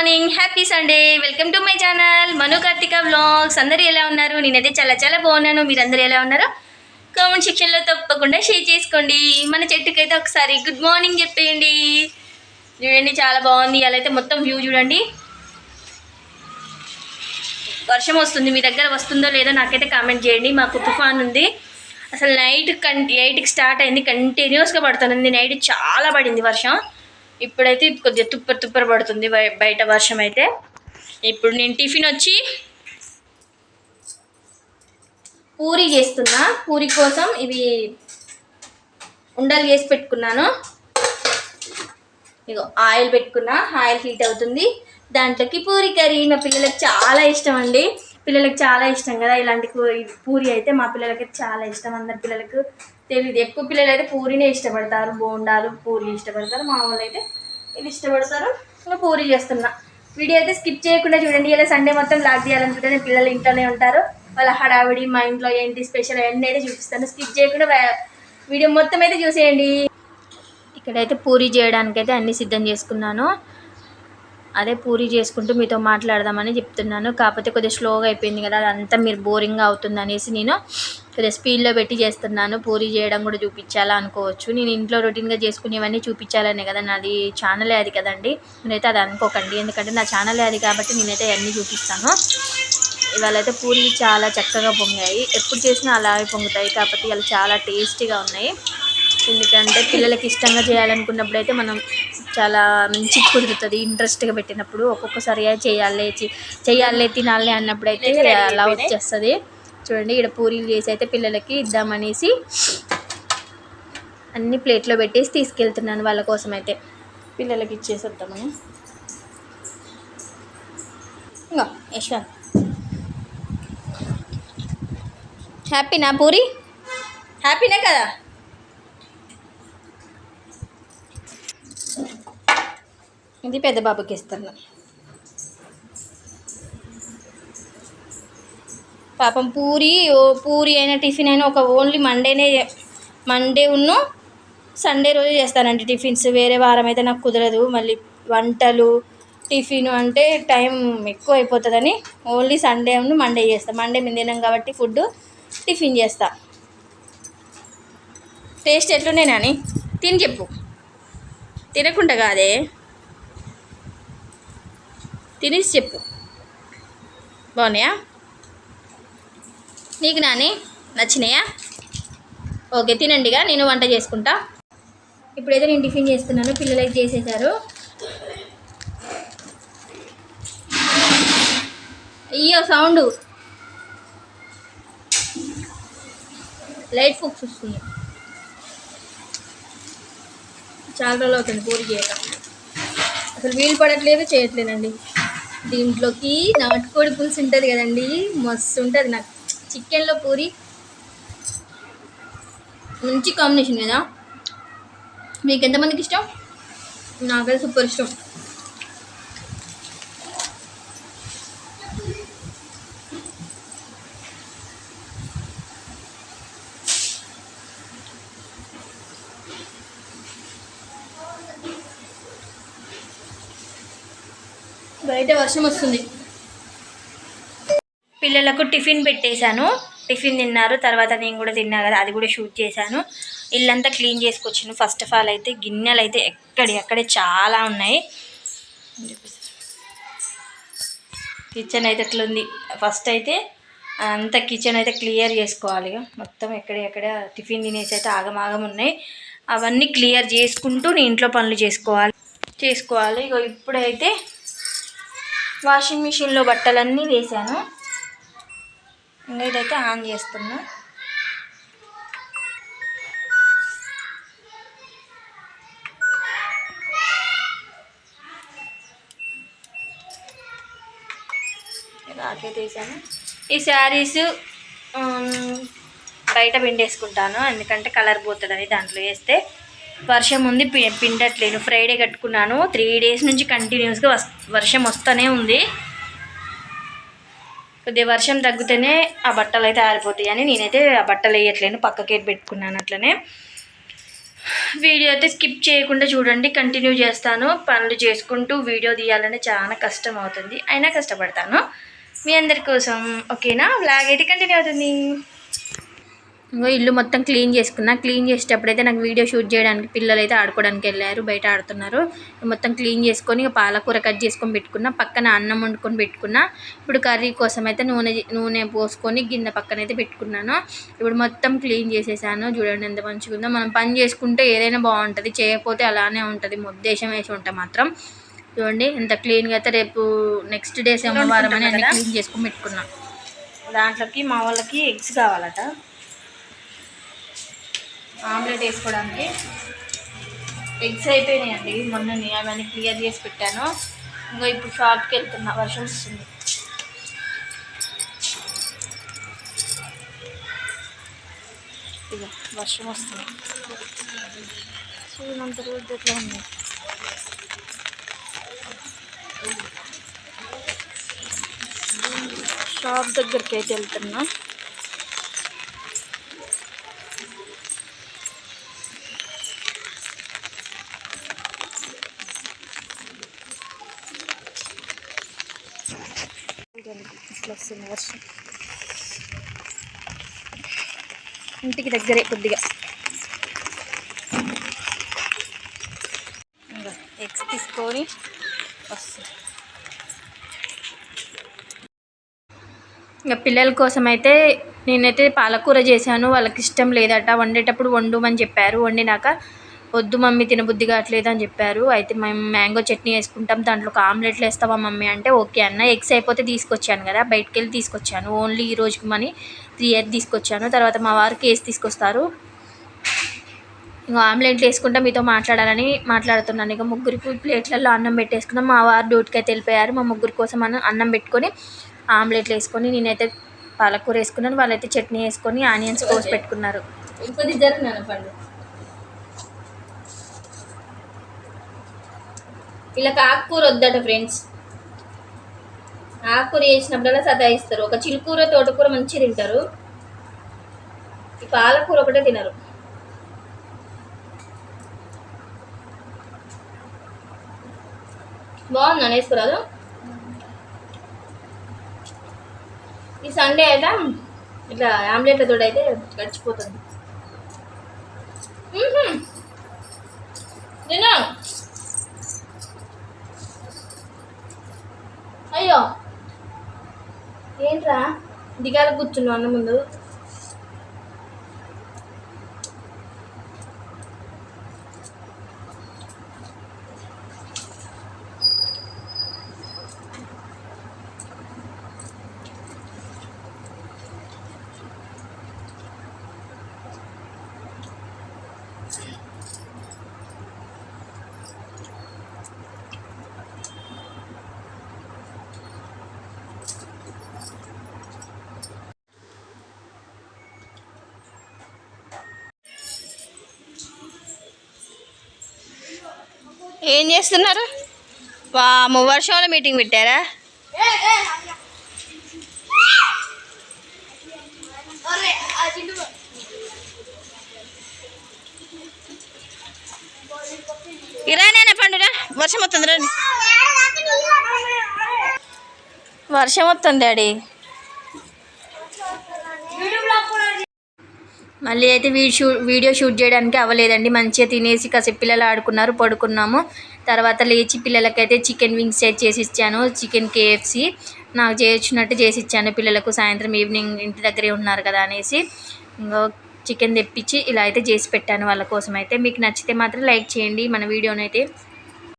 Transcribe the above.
Morning happy Sunday. Welcome to my channel Manu Karthika vlogs. అందరూ ఎలా ఉన్నారు? నేనైతే చాలా చాలా బాగున్నాను. మీరందరూ ఎలా ఉన్నారో కామెంట్ సెక్షన్లో తప్పకుండా షేర్ చేసుకోండి. మన చెట్టుకైతే ఒకసారి గుడ్ మార్నింగ్ చెప్పేయండి. చూడండి చాలా బాగుంది. అలా అయితే మొత్తం వ్యూ చూడండి. వర్షం వస్తుంది. మీ దగ్గర వస్తుందో లేదో నాకైతే కామెంట్ చేయండి. మాకు తుఫాన్ ఉంది. అసలు నైట్ కం ఎయిట్కి స్టార్ట్ అయింది కంటిన్యూస్గా పడుతుంది నైట్ చాలా పడింది వర్షం. ఇప్పుడైతే కొద్దిగా తుప్పర తుప్పర పడుతుంది బయట వర్షం అయితే. ఇప్పుడు నేను టిఫిన్ వచ్చి పూరి చేస్తున్నా. పూరి కోసం ఇవి ఉండలు చేసి పెట్టుకున్నాను. ఇగో ఆయిల్ పెట్టుకున్నా. ఆయిల్ హీట్ అవుతుంది. దాంట్లోకి పూరి కర్రీ. మా పిల్లలకు చాలా ఇష్టం అండి. పిల్లలకి చాలా ఇష్టం కదా ఇలాంటి పూరి అయితే మా పిల్లలకి చాలా ఇష్టం. అందరి పిల్లలకు తెలియదు ఎక్కువ పిల్లలు అయితే పూరినే ఇష్టపడతారు బోండాలు పూరి ఇష్టపడతారు. మా వాళ్ళు అయితే ఇది ఇష్టపడతారు. నేను పూరి చేస్తున్నా. వీడియో అయితే స్కిప్ చేయకుండా చూడండి. ఇలా సండే మొత్తం లాక్ చేయాలనుకుంటే పిల్లలు ఇంట్లోనే ఉంటారు. వాళ్ళ హడావిడి మా ఇంట్లో ఏంటి స్పెషల్ అవన్నీ అయితే చూపిస్తాను. స్కిప్ చేయకుండా వీడియో మొత్తం అయితే చూసేయండి. ఇక్కడైతే పూరి చేయడానికైతే అన్నీ సిద్ధం చేసుకున్నాను. అదే పూరి చేసుకుంటూ మీతో మాట్లాడదామని చెప్తున్నాను. కాకపోతే కొద్దిగా స్లోగా అయిపోయింది కదా అదంతా మీరు బోరింగ్గా అవుతుంది అనేసి నేను కొద్దిగా స్పీడ్లో పెట్టి చేస్తున్నాను. పూరి చేయడం కూడా చూపించాలా అనుకోవచ్చు. నేను ఇంట్లో రొటీన్గా చేసుకునేవన్నీ చూపించాలనే కదా నాది ఛానలే అది కదండి. నేనైతే అది అనుకోకండి. ఎందుకంటే నా ఛానలే అది కాబట్టి నేనైతే అన్నీ చూపిస్తాను. ఇవాళ అయితే పూరీలు చాలా చక్కగా పొంగాయి. ఎప్పుడు చేసినా అలాగే పొంగుతాయి. కాకపోతే ఇవాళ చాలా టేస్టీగా ఉన్నాయి. ఎందుకంటే పిల్లలకి ఇష్టంగా చేయాలనుకున్నప్పుడు అయితే మనం చాలా మంచి కుదురుతుంది ఇంట్రెస్ట్గా పెట్టినప్పుడు ఒక్కొక్కసారి చేయాలి చేయాలి తినాలి అన్నప్పుడు అయితే అలా వచ్చేస్తుంది. చూడండి ఇక్కడ పూరీలు చేసి అయితే పిల్లలకి ఇద్దామనేసి అన్ని ప్లేట్లో పెట్టేసి తీసుకెళ్తున్నాను వాళ్ళ కోసం అయితే పిల్లలకి ఇచ్చేసేద్దామని ఇంకా యశ్వంత్ హ్యాపీనా పూరి? హ్యాపీనే కదా? ఇది పెద్ద బాబుకి ఇస్తున్నా. పాపం పూరి ఓ పూరి అయినా టిఫిన్ అయినా ఒక ఓన్లీ మండేనే మండే ఉన్న సండే రోజు చేస్తానండి టిఫిన్స్. వేరే వారం అయితే నాకు కుదరదు. మళ్ళీ వంటలు టిఫిన్ అంటే టైం ఎక్కువ అయిపోతుందని ఓన్లీ సండే ఉన్న మండే చేస్తా. మండే మేము తినాం కాబట్టి ఫుడ్ టిఫిన్ చేస్తా. టేస్ట్ ఎట్లున్నాయి నాని? తిని చెప్పు. తినకుండా కాదే? తినేసి చెప్పు. బాగున్నాయా? నీకు నాని నచ్చినాయా? ఓకే తినండిగా నేను వంట చేసుకుంటా. ఇప్పుడైతే నేను టిఫిన్ చేస్తున్నాను పిల్లలకి చేసేసారు. అయ్యో సౌండ్. లైట్ ఫుక్స్ వస్తుంది చాలా రోజులు అవుతుంది పూరి చేయక అసలు వీలు పడట్లేదు చేయట్లేదండి. దీంట్లోకి నాటుకోడి పులుసు ఉంటుంది కదండి మస్తు ఉంటుంది నాకు. చికెన్లో పూరి మంచి కాంబినేషన్ కదా. మీకు ఎంతమందికి ఇష్టం? నాకైతే సూపర్ ఇష్టం. బయట వర్షం వస్తుంది. పిల్లలకు టిఫిన్ పెట్టేశాను. టిఫిన్ తిన్నారు తర్వాత నేను కూడా తిన్నా కదా అది కూడా షూట్ చేశాను. ఇల్లంతా క్లీన్ చేసుకొచ్చాను ఫస్ట్ ఆఫ్ ఆల్ అయితే గిన్నెలు అయితే ఎక్కడి అక్కడే చాలా ఉన్నాయి. కిచెన్ అయితే ఎట్లుంది? ఫస్ట్ అయితే అంత కిచెన్ అయితే క్లియర్ చేసుకోవాలి. మొత్తం ఎక్కడెక్కడ టిఫిన్ తినేసి అయితే ఆగమాగం ఉన్నాయి. అవన్నీ క్లియర్ చేసుకుంటూ నేను ఇంట్లో పనులు చేసుకోవాలి. చేసుకోవాలి. ఇగో ఇప్పుడైతే వాషింగ్ మిషన్లో బట్టలన్నీ వేసాను ఇంకా ఇదైతే ఆన్ చేస్తున్నా. రాకెట్ తీసాను ఈ శారీస్ బయట పిండేసుకుంటాను. ఎందుకంటే కలర్ పోతుందని దాంట్లో వేస్తే వర్షం ఉంది పిండట్లేను ఫ్రైడే కట్టుకున్నాను. త్రీ డేస్ నుంచి కంటిన్యూస్గా వర్షం వస్తూనే ఉంది. కొద్దిగా వర్షం తగ్గితేనే ఆ బట్టలు అయితే ఆరిపోతాయి అని నేనైతే ఆ బట్టలు వేయట్లేను. పక్కకే పెట్టుకున్నాను అట్లనే. వీడియో అయితే స్కిప్ చేయకుండా చూడండి. కంటిన్యూ చేస్తాను. పనులు చేసుకుంటూ వీడియో తీయాలంటే చాలా కష్టం అవుతుంది. అయినా కష్టపడతాను. మీ అందరి కోసం ఓకేనా? బ్లాగ్ అయితే కంటిన్యూ అవుతుంది. ఇంకో ఇల్లు మొత్తం క్లీన్ చేసుకున్నా. క్లీన్ చేసేటప్పుడు అయితే నాకు వీడియో షూట్ చేయడానికి పిల్లలు అయితే ఆడుకోవడానికి వెళ్ళారు బయట ఆడుతున్నారు. మొత్తం క్లీన్ చేసుకొని పాలకూర కట్ చేసుకొని పెట్టుకున్నా పక్కన అన్నం వండుకొని పెట్టుకున్నా. ఇప్పుడు కర్రీ కోసం అయితే నూనె నూనె పోసుకొని గిన్నె పక్కన అయితే పెట్టుకున్నాను. ఇప్పుడు మొత్తం క్లీన్ చేసేసాను. చూడండి ఎంత మంచిగా ఉందో. మనం పని చేసుకుంటే ఏదైనా బాగుంటుంది చేయకపోతే అలానే ఉంటుంది. ఉద్దేశం వేసి ఉంటే మాత్రం. చూడండి ఎంత క్లీన్గా అయితే రేపు నెక్స్ట్ డే సోమవారం అని అన్ని క్లీన్ చేసుకొని పెట్టుకున్నా. దాంట్లోకి మా వాళ్ళకి ఎగ్స్ కావాలట. ఆమ్లెట్ వేసుకోవడానికి. ఎగ్స్ అయిపోయినాయండి మొన్నని అవన్నీ క్లియర్ చేసి పెట్టాను. ఇంకా ఇప్పుడు షాప్కి వెళ్తున్నా వర్షం వస్తుంది. ఇక వర్షం వస్తుంది. చూడంత రోజు ఎట్లా ఉంది. షాప్ దగ్గరికి అయితే వెళ్తున్నా. చూడండి ఇట్లా వస్తుంది వర్షం. ఇంటికి దగ్గరే కొద్దిగా. ఇంకా ఎగ్స్ తీసుకొని వస్తుంది. ఇంకా పిల్లల కోసం అయితే నేనైతే పాలకూర చేశాను. వాళ్ళకి ఇష్టం లేదట. వండేటప్పుడు వండుమని చెప్పారు. వండినాక వద్దు మమ్మీ తినబుద్ధి కావట్లేదు అని చెప్పారు. అయితే మేము మ్యాంగో చట్నీ వేసుకుంటాం దాంట్లో ఒక ఆమ్లెట్లు వేస్తావా మమ్మీ అంటే ఓకే అన్న. ఎగ్స్ అయిపోతే తీసుకొచ్చాను కదా బయటికి వెళ్ళి తీసుకొచ్చాను. ఓన్లీ ఈ రోజుకి మనీ త్రీ ఇయర్ తీసుకొచ్చాను. తర్వాత మా వారికి కేసు తీసుకొస్తారు. ఇంకా ఆమ్లెట్లు వేసుకుంటా మీతో మాట్లాడాలని మాట్లాడుతున్నాను. ఇక ముగ్గురికి ప్లేట్లలో అన్నం పెట్టేసుకున్నాం మా వారు డ్యూటీకి అయితే వెళ్ళిపోయారు. మా ముగ్గురు కోసం అన్నం అన్నం పెట్టుకొని ఆమ్లెట్లు వేసుకొని నేనైతే పాలకూర వేసుకున్నాను. వాళ్ళైతే చట్నీ వేసుకొని ఆనియన్స్ కోసి పెట్టుకున్నారు. వీళ్ళకి ఆకుకూర వద్దట ఫ్రెండ్స్ ఆకుకూర చేసినప్పుడల్లా సతాయిస్తారు. ఒక చిలుకూర తోటకూర మంచి తింటారు. ఈ పాలకూర ఒకటే తినరు. బాగుంది అనేసుకురాదు ఈ సండే అయితే ఇట్లా ఆమ్లెట్ల తోడు అయితే గడిచిపోతుంది. మ్మ్హ్మ్. అయ్యో ఏంట్రా? దిగాల కూర్చున్నావు అన్న ముందు? ఏం చేస్తున్నారు? వాము వర్షంలో మీటింగ్ పెట్టారా? ఇరానేనా పండుగ వర్షం వస్తుంది రండి వర్షం వస్తుంది డాడీ. మళ్ళీ అయితే వీడియో షూ వీడియో షూట్ చేయడానికి అవ్వలేదండి. మంచిగా తినేసి కాసేపు పిల్లలు ఆడుకున్నారు పడుకున్నాము. తర్వాత లేచి పిల్లలకైతే చికెన్ వింగ్స్ అయితే చేసి ఇచ్చాను. చికెన్ కేఎఫ్సి నాకు చేయొచ్చినట్టు చేసి ఇచ్చాను. పిల్లలకు సాయంత్రం ఈవినింగ్ ఇంటి దగ్గరే ఉన్నారు కదా అనేసి చికెన్ తెప్పించి ఇలా అయితే చేసి పెట్టాను వాళ్ళ కోసం అయితే మీకు నచ్చితే మాత్రం లైక్ చేయండి. మన వీడియోనైతే